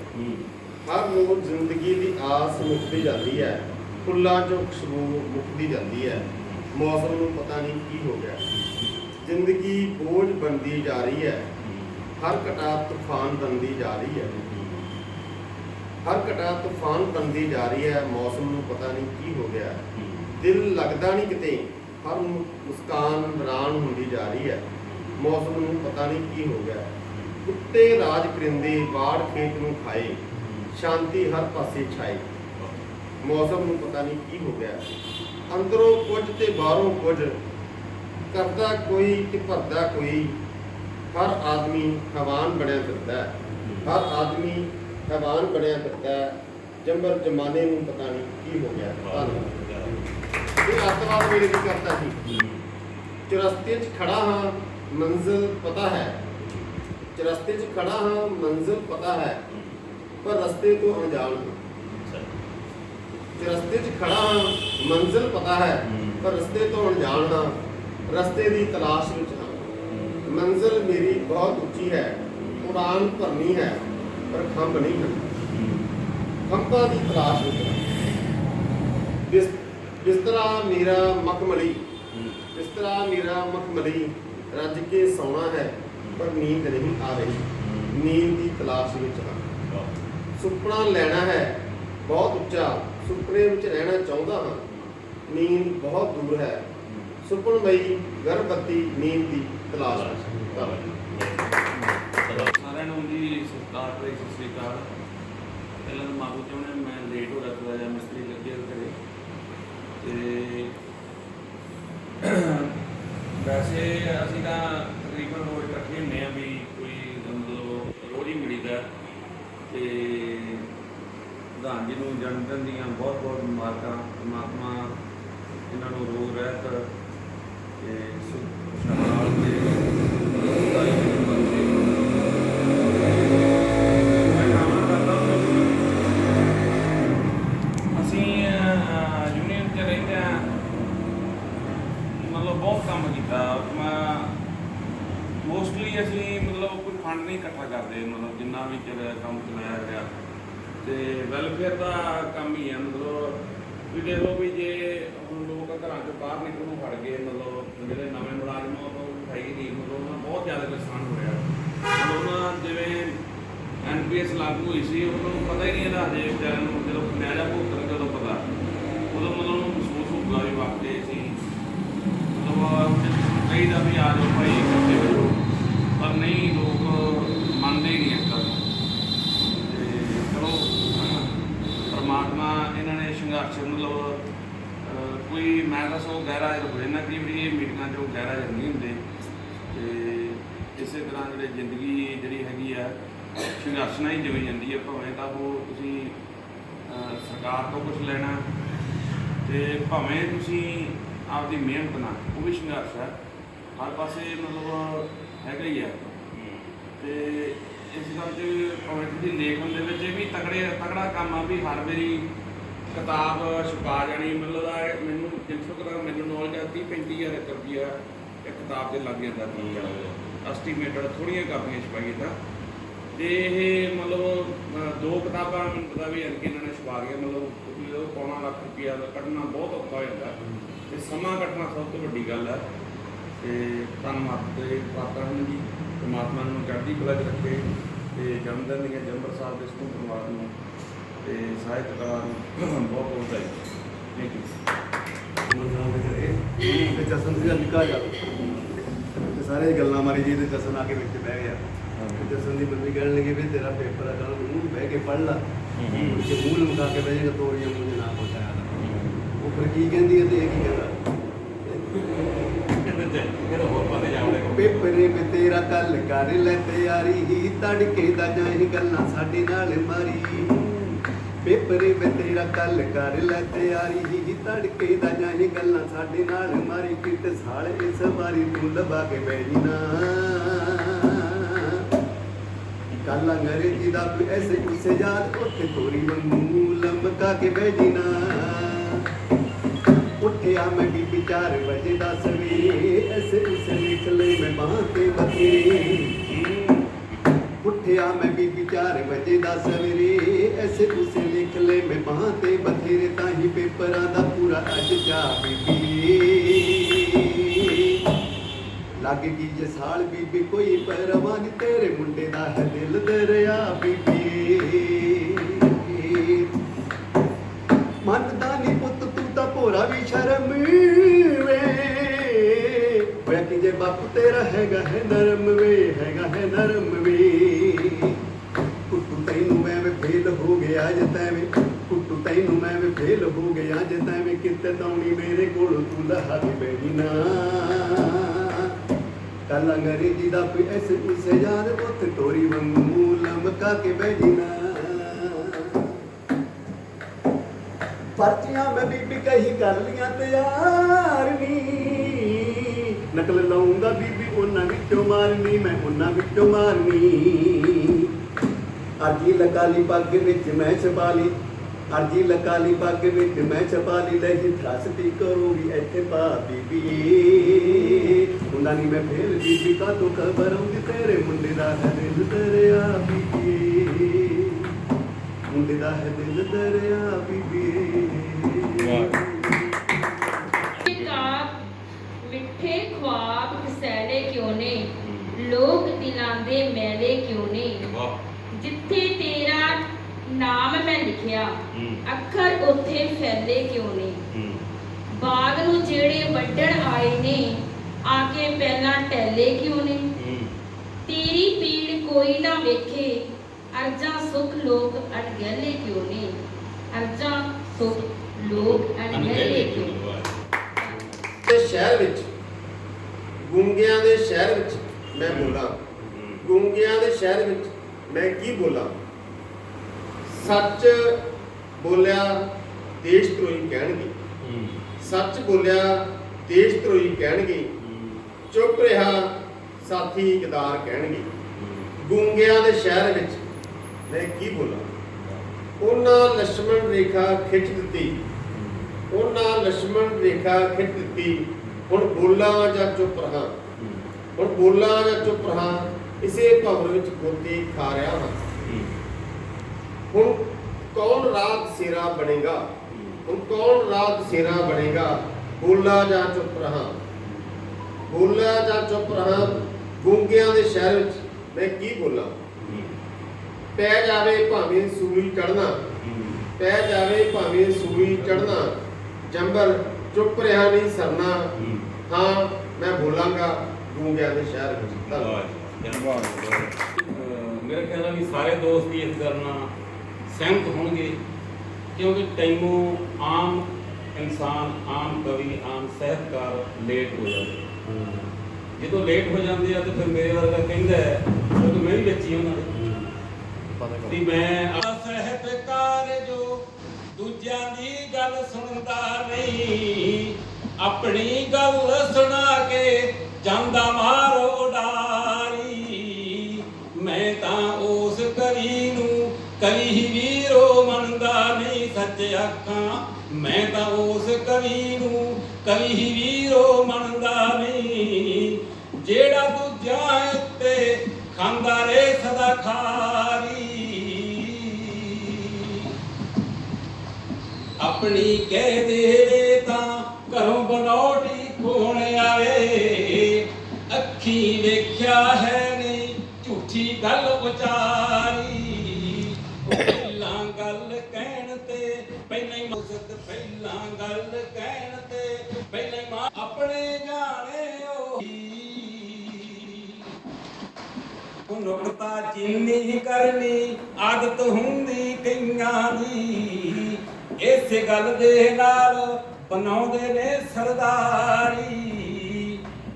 ਹਰ ਰੋਜ਼ ਜ਼ਿੰਦਗੀ ਦੀ ਆਸ ਮੁੱਕਦੀ ਜਾਂਦੀ ਹੈ। ਫੁੱਲਾਂ 'ਚੋਂ ਖੁਸ਼ਬੂ ਮੁੱਕਦੀ ਜਾਂਦੀ ਹੈ। ਮੌਸਮ ਨੂੰ ਪਤਾ ਨਹੀਂ ਕੀ ਹੋ ਗਿਆ। ਜ਼ਿੰਦਗੀ ਬੋਝ ਬਣਦੀ ਜਾ ਰਹੀ ਹੈ। ਹਰ ਘਟਾ ਤੂਫਾਨ ਬਣਦੀ ਜਾ ਰਹੀ ਹੈ। ਹਰ ਘਟਾ ਤੂਫਾਨ ਬਣਦੀ ਜਾ ਰਹੀ ਹੈ ਮੌਸਮ ਨੂੰ ਪਤਾ ਨਹੀਂ ਕੀ ਹੋ ਗਿਆ। ਦਿਲ ਲੱਗਦਾ ਨਹੀਂ ਕਿਤੇ ਹਰ ਮੁ- ਮੁਸਕਾਨ ਹੈਰਾਨ ਹੁੰਦੀ ਜਾ ਰਹੀ ਹੈ। ਮੌਸਮ ਨੂੰ ਪਤਾ ਨਹੀਂ ਕੀ ਹੋ ਗਿਆ। ਕੁੱਤੇ ਰਾਜ ਕਰਿੰਦੇ ਬਾੜ ਖੇਤ ਨੂੰ ਖਾਏ। ਸ਼ਾਂਤੀ ਹਰ ਪਾਸੇ ਛਾਏ। ਮੌਸਮ ਨੂੰ ਪਤਾ ਨਹੀਂ ਕੀ ਹੋ ਗਿਆ। ਅੰਦਰੋਂ ਕੁਝ ਤੇ ਬਾਹਰੋਂ ਕੁਝ। ਕਰਦਾ ਕੋਈ ਤੇ ਭਰਦਾ ਕੋਈ। ਹਰ ਆਦਮੀ ਹਵਾਨ ਬਣਿਆ ਫਿਰਦਾ ਹੈ। ਹਰ ਆਦਮੀ ਹਵਾਨ ਬਣਿਆ ਫਿਰਦਾ ਜੰਬਰ ਜਮਾਨੇ ਨੂੰ ਪਤਾ ਨਹੀਂ ਕੀ ਹੋ ਗਿਆ। ਧੰਨਵਾਦ। ਇਹ ਅੱਤਵਾਦ ਵੇਲੇ ਕੀ ਕਰਦਾ ਸੀ ਚੁਰਸਤੇ 'ਚ ਖੜਾ ਹਾਂ ਮੰਜ਼ਿਲ ਪਤਾ ਹੈ। ਚੁਰਸਤੇ 'ਚ ਖੜਾ ਹਾਂ ਮੰਜ਼ਿਲ ਪਤਾ ਹੈ। ਪਰ ਰਸਤੇ ਤੋਂ ਅਣਜਾਣ ਹਾਂ। ਚੁਰਸਤੇ 'ਚ ਖੜਾ ਹਾਂ ਮੰਜ਼ਿਲ ਪਤਾ ਹੈ। ਪਰ ਰਸਤੇ ਤੋਂ ਅਣਜਾਣ ਹਾਂ। ਰਸਤੇ ਦੀ ਤਲਾਸ਼ ਵਿੱਚ ਹਾਂ। ਮੰਜ਼ਿਲ ਮੇਰੀ ਬਹੁਤ ਉੱਚੀ ਹੈ। ਉਡਾਨ ਭਰਨੀ ਹੈ। ਪਰ ਖੰਭ ਨਹੀਂ ਹਨ ਖੰਭਾਂ ਦੀ ਤਲਾਸ਼ ਵਿੱਚ ਹਾਂ ਬਿਸ- ਬਿਸਤਰਾ ਮੇਰਾ ਮਖਮਲੀ ਬਿਸਤਰਾ ਮੇਰਾ ਮਖਮਲੀ ਰੱਜ ਕੇ ਸੌਣਾ ਹੈ ਪਰ ਨੀਂਦ ਨਹੀਂ ਆ ਰਹੀ। ਨੀਂਦ ਦੀ ਤਲਾਸ਼ ਵਿੱਚ ਹਾਂ। ਸੁਪਨਾ ਲੈਣਾ ਹੈ ਬਹੁਤ ਉੱਚਾ। ਸੁਪਨੇ ਵਿੱਚ ਰਹਿਣਾ ਚਾਹੁੰਦਾ ਹਾਂ। ਨੀਂਦ ਬਹੁਤ ਦੂਰ ਹੈ। ਸੁਪਨਮਈ ਗਰਭਵਤੀ ਨੀਂਦ ਦੀ ਤਲਾਸ਼ ਨੂੰ ਜੀ ਸਤਿਕਾਰ ਭਰੀ ਸਤਿ ਸ੍ਰੀ ਅਕਾਲ। ਪਹਿਲਾਂ ਤਾਂ ਮਾਫੀ ਚਾਹੁੰਦਾ ਮੈਂ ਲੇਟ ਹੋ ਗਿਆ ਥੋੜਾ ਮਿਸਤਰੀ ਲੱਗੇ ਹੋਏ ਘਰੇ। ਤੇ ਵੈਸੇ ਅਸੀਂ ਤਾਂ ਤਕਰੀਬਨ ਰੋਜ਼ ਇਕੱਠੇ ਹੁੰਦੇ ਆ ਵੀ ਕੋਈ ਮਤਲਬ ਰੋਜ਼ ਹੀ ਮਿਲੀਦਾ। ਤੇ ਪ੍ਰਧਾਨ ਜੀ ਨੂੰ ਜਨਮ ਦੀਆਂ ਬਹੁਤ ਬਹੁਤ ਮੁਬਾਰਕਾਂ। ਪਰਮਾਤਮਾ ਇਹਨਾਂ ਨੂੰ ਰੋਗ ਰਹਿਤ ਤੇ ਸੁਖ ਖੁਸ਼ਹਾਲ ਤੇ ਦਾਈ ਬਖਸ਼ੇ ਮੈਂ ਕਾਮਨਾ ਕਰਦਾ ਹਾਂ ਅਸੀਂ ਯੂਨੀਅਨ 'ਚ ਰਹਿੰਦੇ ਹਾਂ ਮਤਲਬ ਬਹੁਤ ਕੰਮ ਕੀਤਾ ਮੈਂ ਮੋਸਟਲੀ ਅਸੀਂ ਮਤਲਬ ਕੋਈ ਫੰਡ ਨਹੀਂ ਇਕੱਠਾ ਕਰਦੇ ਮਤਲਬ ਜਿੰਨਾ ਵੀ ਚਿਰ ਕੰਮ ਚਲਾਇਆ ਗਿਆ ਤੇ ਵੈਲਫੇਅਰ ਦਾ ਕੰਮ ਹੀ ਹੈ ਮਤਲਬ ਵੀ ਦੇਖ ਲਓ ਵੀ ਜੇ ਹੁਣ ਲੋਕ ਘਰਾਂ ਚੋਂ ਬਾਹਰ ਨਿਕਲਣੋਂ ਫੜ ਗਏ ਮਤਲਬ ਜਿਹੜੇ ਨਵੇਂ ਮੁਲਾਜ਼ਮ ਆ ਉਹ ਹੈ ਹੀ ਨਹੀਂ ਮਤਲਬ ਉਹਨਾਂ ਬਹੁਤ ਜ਼ਿਆਦਾ ਨੁਕਸਾਨ ਹੋ ਰਿਹਾ ਮਤਲਬ ਉਹਨਾਂ ਜਿਵੇਂ ਐਨਪੀਐਸ ਲਾਗੂ ਹੋਈ ਸੀ ਉਹਨਾਂ ਨੂੰ ਪਤਾ ਹੀ ਨਹੀਂ ਇਹਦਾ ਹਜੇ ਵਿਚਾਰਿਆਂ ਨੂੰ ਜਦੋਂ ਨਿਆਜਾ ਭੁਗਤਣ ਜਦੋਂ ਪਤਾ ਉਦੋਂ ਮਤਲਬ ਉਹਨੂੰ ਮਹਿਸੂਸ ਹੋਊਗਾ ਵੀ ਵਾਕਈ ਸੀ ਮਤਲਬ ਕਈ ਦਾ ਵੀ ਆ ਜਾਓ ਭਾਈ ਇਕੱਠੇ ਹੋ ਜਾਓ ਪਰ ਨਹੀਂ ਲੋਕ ਮੰਨਦੇ ਹੀ ਨਹੀਂ ਇਸ ਗੱਲ ਨੂੰ ਤੇ ਚਲੋ ਪਰਮਾਤਮਾ ਇਹਨਾਂ ਨੇ ਮਤਲਬ ਕੋਈ, ਮੈਂ ਤਾਂ ਸੋ ਗਹਿਰਾ ਜਿਹਾ ਹੋ ਜਾਂਦਾ, ਕਈ ਵਾਰੀ ਇਹ ਮੀਟਿੰਗਾਂ 'ਚ ਉਹ ਗਹਿਰਾ ਜਿਹਾ ਨਹੀਂ ਹੁੰਦੇ। ਤੇ ਇਸੇ ਤਰ੍ਹਾਂ ਜਿਹੜੇ ਜ਼ਿੰਦਗੀ ਜਿਹੜੀ ਹੈਗੀ ਆ, ਸੰਘਰਸ਼ ਨਾਲ ਹੀ ਜਿਵੇਂ ਜਾਂਦੀ ਹੈ ਭਾਵੇਂ ਤਾਂ ਉਹ ਤੁਸੀਂ ਸਰਕਾਰ ਤੋਂ ਕੁਝ ਲੈਣਾ, ਤੇ ਭਾਵੇਂ ਤੁਸੀਂ ਆਪਦੀ ਮਿਹਨਤ ਨਾਲ, ਉਹ ਵੀ ਸੰਘਰਸ਼ ਹੈ ਹਰ ਪਾਸੇ ਮਤਲਬ ਹੈਗਾ ਹੀ ਹੈ ਤੇ ਇਸ ਗੱਲ 'ਚ ਭਾਵੇਂ ਤੁਸੀਂ ਲੇਖਣ ਦੇ ਵਿੱਚ ਇਹ ਵੀ ਤਕੜੇ, ਤਕੜਾ ਕੰਮ ਆ ਵੀ ਹਰ ਵਾਰੀ ਕਿਤਾਬ ਛਪਾ ਜਾਣੀ ਮਤਲਬ ਦਾ ਮੈਨੂੰ ਜਿੰਸੋ ਕਰਾ ਮੈਨੂੰ ਨੌਲੇਜ ਆ 30 35000 ਰੁਪਈਆ ਇੱਕ ਕਿਤਾਬ ਤੇ ਲੱਗ ਜਾਂਦਾ ਐਸਟੀਮੇਟਡ ਥੋੜੀਆਂ ਕਾਪੀਆਂ ਛਪਾਈਏ ਤਾਂ। ਤੇ ਇਹ ਮਤਲਬ ਦੋ ਕਿਤਾਬਾਂ ਮੈਨੂੰ ਪਤਾ ਵੀ ਅਨਕੇ ਇਹਨਾਂ ਨੇ ਛਪਾ ਲਈਆਂ ਮਤਲਬ ਕਿਉਂਕਿ ਉਹ ਪੌਣਾ ਲੱਖ ਰੁਪਈਆ ਦਾ ਕੱਢਣਾ ਬਹੁਤ ਔਖਾ ਹੋ ਜਾਂਦਾ। ਤੇ ਸਮਾਂ ਕੱਢਣਾ ਸਭ ਤੋਂ ਵੱਡੀ ਗੱਲ ਹੈ ਤੇ ਧੰਨਵਾਦ ਦੇ ਪਾਤਰ ਹਨ ਜੀ ਪਰਮਾਤਮਾ ਨੂੰ ਚੜ੍ਹਦੀ ਕਲਾ 'ਚ ਰੱਖੇ। ਤੇ ਜਨਮ ਦਿਨ ਦੀਆਂ ਜੰਬਰ ਸਾਹਿਬ ਦੇ ਸਕੂਲ ਪਰਿਵਾਰ ਨੂੰ ਤੇ ਸਾਹਿਤਕਾਰ ਨੂੰ ਬਹੁਤ ਬਹੁਤ ਵਧਾਈ ਥੈਂਕ ਯੂ ਤੇ ਜਸਨ ਨਿਕਾ ਜਾ ਤੇ ਸਾਰੇ ਗੱਲਾਂ ਮਾਰੀ ਜੀ ਤੇ ਜਸਨ ਆ ਕੇ ਵਿੱਚ ਬਹਿ ਗਿਆ। ਤੇ ਜਸਨ ਦੀ ਮੰਮੀ ਕਹਿਣ ਲੱਗੀ ਵੀ ਤੇਰਾ ਪੇਪਰ ਆ ਕੱਲ ਨੂੰ ਬਹਿ ਕੇ ਪੜ੍ਹ ਲਾ। ਕਿ ਮੂੰਹ ਲਮਕਾ ਕੇ ਬਹਿ ਜਾਏਗਾ ਤੋੜੀਆਂ ਮੁਝੇ ਨਾ ਪਹੁੰਚਾਇਆ ਉਹ ਫਿਰ ਕੀ ਕਹਿੰਦੀ ਹੈ ਤੇ ਇਹ ਕੀ ਕਹਿੰਦਾ? ਤਾਂ ਪੇਪਰੇ ਵਿੱਚ ਤੇਰਾ ਕੱਲ ਕਰ ਲੈ ਤਿਆਰੀ ਹੀ ਤੜਕੇ ਦਾ ਜਾਈ ਗੱਲਾਂ ਸਾਡੇ ਨਾਲ ਮਾਰੀ। ਪੇਪਰੇ ਮੈਂ ਤੇਰਾ ਕੱਲ ਕਰ ਲੈ ਤਿਆਰੀ ਹੀ ਤੜਕੇ ਦਾ ਜਾਈ ਗੱਲਾਂ ਸਾਡੇ ਨਾਲ ਮਾਰੀ ਕਿਤੇ ਸਾਲ, ਇਸ ਵਾਰੀ ਤੂੰ ਲਵਾ ਕੇ ਬੈਠੀ ਨਾ। ਕੱਲ ਅੰਗਰੇਜ਼ੀ ਦਾ ਕੋਈ ਐਸੇ ਕਿਸੇ ਯਾਦ, ਉੱਥੇ ਤੋਰੀ ਵਾਂਗੂ ਲੰਬਕਾ ਕੇ ਬੈਠੀ ਨਾ। ਉੱਠਿਆ ਮੈਂ ਬੀਬੀ 4 ਵਜੇ ਦਾ ਸਵੇਰੇ, ਐਸੇ ਉਸੇ ਲਿਖ ਮੈਂ ਬਾਹਾਂ ਤੇ ਬਥੇਰੇ। ਉੱਠਿਆ ਮੈਂ ਬੀਬੀ 4 ਵਜੇ ਦਾ ਸਵੇਰੇ, ਐਸੇ ਉਸੇ ਲਿਖ ਮੈਂ ਬਾਹਾਂ ਤੇ ਬਥੇਰੇ ਤਾਂ ਹੀ ਪੇਪਰਾਂ ਦਾ ਪੂਰਾ ਅੱਜ ਜਾ ਬੀਬੀ। ਲੱਗ ਗਈ ਜੇ ਸਾਲ ਬੀਬੀ, ਕੋਈ ਪਰਵਾਹ ਨੀ ਤੇਰੇ ਮੁੰਡੇ ਦਾ ਹੈ ਦਿਲ ਦਰਿਆ ਬੀਬੀ। ਮੰਨਦਾ ਨੀ ਪੁੱਤ, ਤੂੰ ਤਾਂ ਭੋਰਾ ਵੀ ਸ਼ਰਮ ਵੇ। ਹੋਇਆ ਕਿ ਜੇ ਬਾਪ ਤੇਰਾ ਹੈਗਾ ਹੈ ਨਰਮ ਵੇ, ਹੈਗਾ ਹੈ ਨਰਮ ਤੈਨੂੰ ਮੈਂ ਵੀ ਫੇਲ ਹੋ ਗਿਆ ਜੇ ਤੈਵੇਂ ਕੁੱਟੂ ਤੈਨੂੰ ਮੈਂ ਵੀ ਫੇਲ ਹੋ ਗਿਆ ਜੇ ਤੈਵੇਂ ਕਿਤੇ ਦੌਣੀ ਮੇਰੇ ਕੋਲ ਤੂੰ ਲਹਾ ਕੇ ਬੈਠੀ ਨਾ। ਕੱਲ ਅੰਗਰੇਜ਼ੀ ਦਾ ਕੋਈ ਐਸੇ ਉਸੇ ਯਾਦ ਉੱਥੇ ਤੋਰੀ ਵਾਂਗੂ ਲਮਕਾ ਕੇ ਬੈਠੀ ਨਾ। ਪਰਚੀਆਂ ਮੈਂ ਬੀਬੀ ਕਹੀ ਕਰ ਲੀਆਂ ਤਿਆਰ ਨੀ। ਨਕਲ ਲਾਉਂਗਾ ਬੀਬੀ ਉਹਨਾਂ ਵਿੱਚੋਂ ਮਾਰਨੀ, ਮੈਂ ਉਹਨਾਂ ਵਿੱਚੋਂ ਮਾਰਨੀ। ਅਰਜੀ ਲਕਾਲੀ ਪੱਗ ਵਿੱਚ ਮੈਂ ਛਪਾ ਲਈ। ਅਰਜੀ ਲਕਾਲੀ ਪੱਗ ਵਿੱਚ ਮੈਂ ਛਪਾ ਲਈ ਲੈ ਜੀ ਥਰਸਤੀ ਕਰੂਗੀ ਇੱਥੇ ਪਾ ਬੀਬੀ ਉਹਨਾਂ ਨਹੀਂ ਮੈਂ ਫੇਰ ਬੀਬੀ ਕਾ ਤੋ ਖਬਰ ਆਉਂਦੀ, ਤੇਰੇ ਮੁੰਡੇ ਦਾ ਹੈ ਦਿਲ ਦਰਿਆ ਬੀਬੀ। ਮੁੰਡੇ ਦਾ ਹੈ ਦਿਲ ਦਰਿਆ ਬੀਬੀ ਕਾਬ ਮਿੱਠੇ ਖੁਆਬ ਕਸੈਲੇ ਕਿਉਂ ਨੇ ਲੋਕ ਦਿਲਾਂ ਦੇ ਮੈਲੇ ਕਿਉਂ ਨੇ ਵੇਖਿਆ ਹੂੰ ਅੱਖਰ ਉੱਥੇ ਫੈਲੇ ਕਿਉਂ ਨੇ ਹੂੰ ਬਾਗ ਨੂੰ ਜਿਹੜੇ ਵੱਢਣ ਆਏ ਨੇ ਆ ਕੇ ਪਹਿਲਾਂ ਟੈਲੇ ਕਿਉਂ ਨੇ ਹੂੰ ਤੇਰੀ ਪੀੜ ਕੋਈ ਨਾ ਵੇਖੇ, ਅਰਜਾਂ ਸੁਖ ਲੋਕ ਅਣਗਹਿਲੇ ਕਿਉਂ ਨੇ? ਅਰਜਾਂ ਸੁਖ ਲੋਕ ਅਣਗਹਿਲੇ ਕਿਉਂ ਤੇ ਸ਼ਹਿਰ ਵਿੱਚ, ਗੁੰਗਿਆਂ ਦੇ ਸ਼ਹਿਰ ਵਿੱਚ ਮੈਂ ਬੋਲਾਂ। ਗੁੰਗਿਆਂ ਦੇ ਸ਼ਹਿਰ ਵਿੱਚ ਮੈਂ ਕੀ ਬੋਲਾਂ? ਸੱਚ ਬੋਲਿਆ ਦੇਸ਼ ਧਰੋਈ ਕਹਿਣਗੇ। ਸੱਚ ਬੋਲਿਆ ਦੇਸ਼ ਧਰੋਈ ਕਹਿਣਗੇ। ਚੁੱਪ ਰਿਹਾ ਸਾਥੀ ਗਦਾਰ ਕਹਿਣਗੇ। ਗੁੰਗਿਆਂ ਦੇ ਸ਼ਹਿਰ ਵਿੱਚ। ਮੈਂ ਕੀ ਬੋਲਾਂ? ਉਹਨਾਂ ਲక్ష్మణ ਰੇਖਾ ਖਿੱਚ ਦਿੱਤੀ। ਉਹਨਾਂ ਲక్ష్మణ ਰੇਖਾ ਖਿੱਚ ਦਿੱਤੀ। ਹੁਣ ਬੋਲਾਂ ਜਾਂ ਚੁੱਪ ਰਹਾ? ਹੁਣ ਬੋਲਾਂ ਜਾਂ ਚੁੱਪ ਰਹਾ? ਇਸੇ ਭਵਨ ਵਿੱਚ ਗੋਤੇ ਖਾ ਰਿਹਾ ਹਾਂ। ਹੁਣ ਕੌਣ ਰਾਤ ਸੇਰਾ ਬਣੇਗਾ? ਹੁਣ ਕੌਣ ਰਾਤ ਸੇਰਾ ਬਣੇਗਾ? ਬੋਲਾਂ ਜਾਂ ਚੁੱਪ ਰਹਾਂ? ਬੋਲਾ ਜਾਂ ਚੁੱਪ ਰਹਾਂ ਗੁੰਗਿਆਂ ਦੇ ਸ਼ਹਿਰ ਵਿੱਚ? ਮੈਂ ਕੀ ਬੋਲਾਂ? ਪੈ ਜਾਵੇ ਭਾਵੇਂ ਸੂਈ ਚੜਨਾ ਪੈ ਜਾਵੇ ਭਾਵੇਂ ਸੂਈ ਚੜਨਾ ਜੰਬਲ ਚੁੱਪ ਰਿਹਾ ਨਹੀਂ ਸਰਨਾ। ਹਾਂ। ਮੈਂ ਬੋਲਾਂਗਾ। ਗੂੰਗਿਆਂ ਦੇ ਸ਼ਹਿਰ ਵਿੱਚ। ਧੰਨਵਾਦ। ਮੇਰੇ ਖਿਆਲ ਨਾਲ ਵੀ ਸਾਰੇ ਦੋਸਤ ਹੀ ਇਸ ਗੱਲ ਨਾਲ ਸਹਿਮਤ ਹੋਣਗੇ ਕਿਉਂਕਿ ਤੈਨੂੰ ਆਮ ਇਨਸਾਨ ਆਮ ਕਵੀ ਆਮ ਸਾਹਿਤਕਾਰ ਲੇਟ ਹੋ ਜਾਂਦੇ ਜਦੋਂ ਲੇਟ ਹੋ ਜਾਂਦੇ ਆ ਤੇ ਫਿਰ ਮੇਰੇ ਵਰਗਾ ਕਹਿੰਦਾ ਹੈ ਕਿਉਂਕਿ ਮੈਂ ਵੀ ਵਿੱਚ ਹੀ ਉਹਨਾਂ ਦੇ ਵੀ ਮੈਂ ਸਹਿਤਕਾਰ ਜੋ ਦੂਜਿਆਂ ਦੀ ਗੱਲ ਸੁਣਦਾ ਨਹੀਂ। ਆਪਣੀ ਗੱਲ ਸੁਣਾ ਕੇ ਜਾਂਦਾ ਮਾਰੋ ਡਾਰੀ ਮੈਂ ਤਾਂ ਉਸ ਕਵੀ ਨੂੰ ਕਵੀ ਹੀ ਵੀਰੋ ਮੰਨਦਾ ਨਹੀਂ ਸੱਚ ਅੱਖਾਂ ਮੈਂ ਤਾਂ ਉਸ ਕਵੀ ਨੂੰ ਕਵੀ ਹੀ ਵੀਰੋ ਮੰਨਦਾ ਨਹੀਂ। ਜਿਹੜਾ ਦੂਜਿਆਂ ਉੱਤੇ ਖਾਂਦਾ ਰੇ ਸਦਾ ਖਾਰੀ। ਆਪਣੀ ਕਹਿ ਦੇਵੇ ਤਾਂ ਘਰੋਂ ਬਨੌਟੀ ਖੋਣ ਆਵੇ। ਅੱਖੀ ਵੇਖਿਆ ਹੈ ਨਹੀਂ ਝੂਠੀ ਗੱਲ ਉਚਾਰੀ। ਪਹਿਲਾਂ ਗੱਲ ਕਹਿਣ ਤੇ, ਪਹਿਲਾਂ ਹੀ ਮੁਸਤ ਪਹਿਲਾਂ ਗੱਲ ਕਹਿਣ ਤੇ, ਪਹਿਲਾਂ ਆਪਣੇ ਜਾਣੇ ਨੁਕਤਾ ਚੀਨੀ ਕਰਨੀ, ਆਦਤ ਹੁੰਦੀ ਕਈਆਂ ਦੀ। ਇਸੇ ਗੱਲ ਦੇ ਨਾਲ ਬਣਾਉਂਦੇ ਨੇ ਸਰਦਾਰੀ।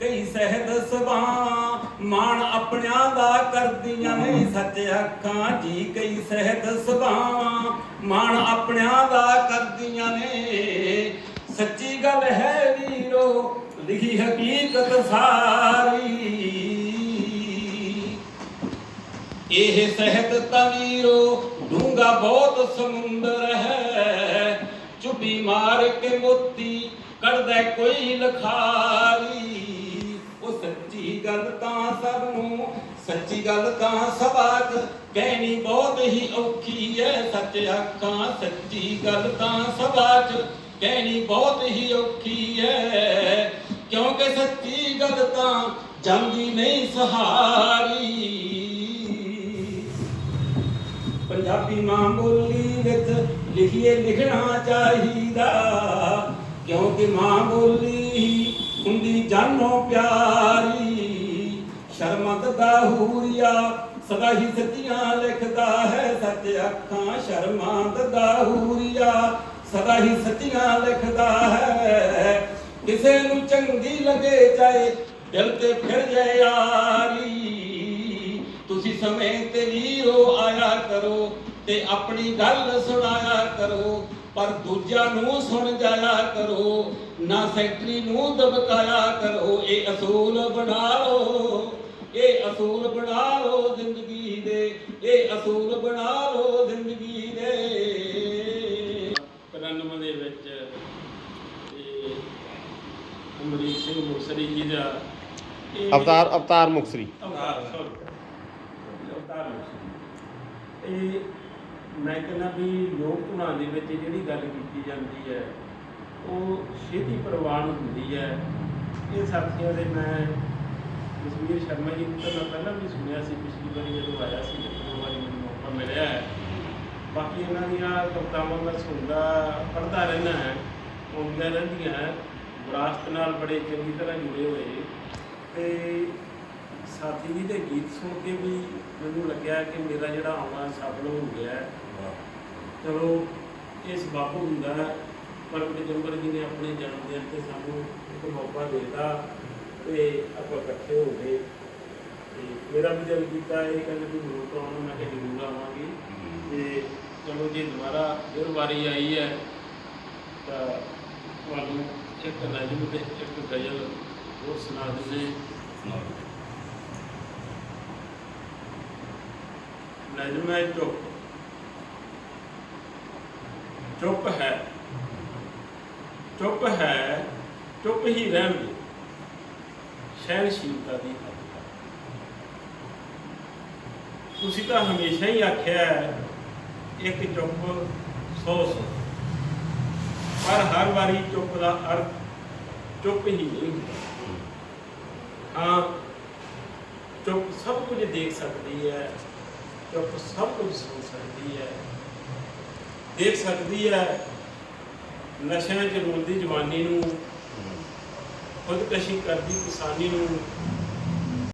ਕਈ ਸਹਿਦ ਸਭਾਵਾਂ ਮਾਣ ਆਪਣਿਆਂ ਦਾ ਕਰਦੀਆਂ ਨੇ, ਸੱਚ ਅੱਖਾਂ ਜੀ। ਕਈ ਸਹਿਦ ਸਭਾਵਾਂ ਮਾਣ ਆਪਣਿਆਂ ਦਾ ਕਰਦੀਆਂ ਨੇ। ਸੱਚੀ ਗੱਲ ਹੈ ਵੀਰੋ, ਲਿਖੀ ਹਕੀਕਤ ਸਾਰੀ। ਇਹ ਸਹਿਤ ਤਵੀਰੋ ਡੂੰਗਾ ਬਹੁਤ ਸਮੁੰਦਰ ਹੈ। ਚੁੱਪੀ ਮਾਰ ਕੇ ਮੋਤੀ, ਕੱਢਦਾ ਕੋਈ ਲਖਾਰੀ। ਉਹ ਸੱਚੀ ਗੱਲ ਤਾਂ ਸਭ ਨੂੰ, ਸੱਚੀ ਗੱਲ ਤਾਂ ਸਭਾ ਕਹਿਣੀ ਬਹੁਤ ਹੀ ਔਖੀ ਹੈ। ਸੱਚ ਅੱਖਾਂ ਸੱਚੀ ਗੱਲ ਤਾਂ ਸਭਾ ਕਹਿਣੀ ਬਹੁਤ ਹੀ ਔਖੀ ਹੈ। ਕਿਉਂਕਿ ਸੱਚੀ ਗੱਲ ਤਾਂ ਜਾਂਦੀ ਨਹੀਂ ਸਹਾਰੀ। ਪੰਜਾਬੀ ਮਾਂ ਬੋਲੀ ਵਿੱਚ ਲਿਖੀਏ ਲਿਖਣਾ ਚਾਹੀਦਾ। ਕਿਉਂਕਿ ਮਾਂ ਬੋਲੀ ਹੁੰਦੀ ਜਾਨੋਂ ਪਿਆਰੀ। ਸ਼ਰਮਤ ਦਾ ਹੂਰੀਆ ਸਦਾ ਹੀ ਸੱਚੀਆਂ ਲਿਖਦਾ ਹੈ। ਸੱਚ ਅੱਖਾਂ ਸ਼ਰਮਾਂਤ ਦਾ ਹੂਰੀਆ ਸਦਾ ਹੀ ਸੱਚੀਆਂ ਲਿਖਦਾ ਹੈ। ਕਿਸੇ ਨੂੰ ਚੰਗੀ ਲੱਗੇ ਚਾਹੇ ਦਿਲ ਤੇ ਫਿਰ ਜਾਏ ਯਾਰੀ ਤੁਸੀਂ ਸਮੇਂ ਤੇ ਵੀਰੋ ਆਇਆ ਕਰੋ ਤੇ ਆਪਣੀ ਗੱਲ ਸੁਣਾਇਆ ਕਰੋ ਪਰ ਦੂਜਿਆਂ ਨੂੰ ਸੁਣ ਜਾਇਆ ਕਰੋ ਨਾ ਸੈਕਟਰੀ ਨੂੰ ਦਬਕਾਇਆ ਕਰੋ ਇਹ ਅਸੂਲ ਬਣਾ ਲਓ ਇਹ ਅਸੂਲ ਬਣਾ ਲਓ ਜ਼ਿੰਦਗੀ ਦੇ ਇਹ ਅਸੂਲ ਬਣਾ ਲਓ ਜ਼ਿੰਦਗੀ ਦੇ। 99 ਦੇ ਵਿੱਚ ਅਮਰੀਕ ਸਿੰਘ ਮੁਕਸਰੀ ਜੀ ਦਾ ਅਵਤਾਰ ਅਵਤਾਰ ਮੁਕਸਰੀ। ਅਵਤਾਰ sorry। ਅਵਤਾਰ ਮੁਕਸਰੀ। ਇਹ ਮੈਂ ਕਹਿੰਦਾ ਵੀ ਲੋਕ ਧੁਨਾਂ ਦੇ ਵਿੱਚ ਜਿਹੜੀ ਗੱਲ ਕੀਤੀ ਜਾਂਦੀ ਹੈ, ਉਹ ਛੇਤੀ ਪ੍ਰਵਾਨ ਹੁੰਦੀ ਹੈ ਇਹ ਸਾਥੀਆਂ ਦੇ ਮੈਂ ਜਸਵੀਰ ਸ਼ਰਮਾ ਜੀ ਨੂੰ ਤਾਂ ਮੈਂ ਪਹਿਲਾਂ ਵੀ ਸੁਣਿਆ ਸੀ, ਪਿਛਲੀ ਵਾਰੀ ਜਦੋਂ ਆਇਆ ਸੀ ਦੋ ਵਾਰੀ ਮੈਨੂੰ ਮੌਕਾ ਮਿਲਿਆ ਹੈ ਬਾਕੀ ਇਹਨਾਂ ਦੀਆਂ ਕਵਿਤਾਵਾਂ ਮੈਂ ਸੁਣਦਾ ਪੜ੍ਹਦਾ ਰਹਿੰਦਾ ਹੈ ਆਉਂਦੀਆਂ ਰਹਿੰਦੀਆਂ ਹੈ, ਵਿਰਾਸਤ ਨਾਲ ਬੜੇ ਚੰਗੀ ਤਰ੍ਹਾਂ ਜੁੜੇ ਹੋਏ ਤੇ ਸਾਥੀ ਜੀ ਦੇ ਗੀਤ ਸੁਣ ਕੇ ਵੀ ਮੈਨੂੰ ਲੱਗਿਆ ਕਿ ਮੇਰਾ ਜਿਹੜਾ ਆਉਣਾ ਸਫਲ ਹੋ ਗਿਆ ਹੈ। ਚਲੋ ਇਸ ਬਾਪੂ ਹੁੰਦਾ ਹੈ ਪਰਮਤ ਜੰਬਰ ਜੀ ਨੇ ਆਪਣੇ ਜਨਮ ਦਿਨ ਤੇ ਸਾਨੂੰ ਇੱਕ ਮੌਕਾ ਦਿੱਤਾ ਤੇ ਆਪਾਂ ਇਕੱਠੇ ਹੋ ਗਏ। ਤੇ ਮੇਰਾ ਵੀ ਦਿਲ ਕੀਤਾ ਇਹ ਕਹਿੰਦੇ ਵੀ ਮੁੜ ਤੋਂ ਆਉਣਾ ਮੈਂ ਕਿਹਾ ਜ਼ਰੂਰ ਆਵਾਂਗੀ। ਤੇ ਚਲੋ ਜੇ ਦੁਬਾਰਾ ਫਿਰ ਵਾਰੀ ਆਈ ਹੈ ਤਾਂ ਤੁਹਾਨੂੰ ਇੱਕ ਨਜ਼ਮ ਤੇ ਇੱਕ ਗਜ਼ਲ ਹੋਰ ਸੁਣਾ ਦਿੰਦੇ। ਨਜ਼ਮ ਹੈ ਚੁੱਪ। ਚੁੱਪ ਹੈ। ਚੁੱਪ ਹੈ ਚੁੱਪ ਹੀ ਰਹਿਣ ਦੇ ਸਹਿਣਸ਼ੀਲਤਾ ਦੀ ਹੱਦ ਤੁਸੀਂ ਤਾਂ ਹਮੇਸ਼ਾ ਹੀ ਆਖਿਆ ਹੈ, ਇੱਕ ਚੁੱਪ ਸੌ ਸੌ। ਪਰ ਹਰ ਵਾਰੀ ਚੁੱਪ ਦਾ ਅਰਥ ਚੁੱਪ ਹੀ ਨਹੀਂ ਹੁੰਦਾ। ਹਾਂ ਚੁੱਪ ਸਭ ਕੁਝ ਦੇਖ ਸਕਦੀ ਹੈ। ਚੁੱਪ ਸਭ ਕੁਝ ਸੁਣ ਸਕਦੀ ਹੈ। ਦੇਖ ਸਕਦੀ ਹੈ ਨਸ਼ਿਆਂ 'ਚ ਰੁਲਦੀ ਜਵਾਨੀ ਨੂੰ ਖੁਦਕਸ਼ੀ ਕਰਦੀ ਕਿਸਾਨੀ ਨੂੰ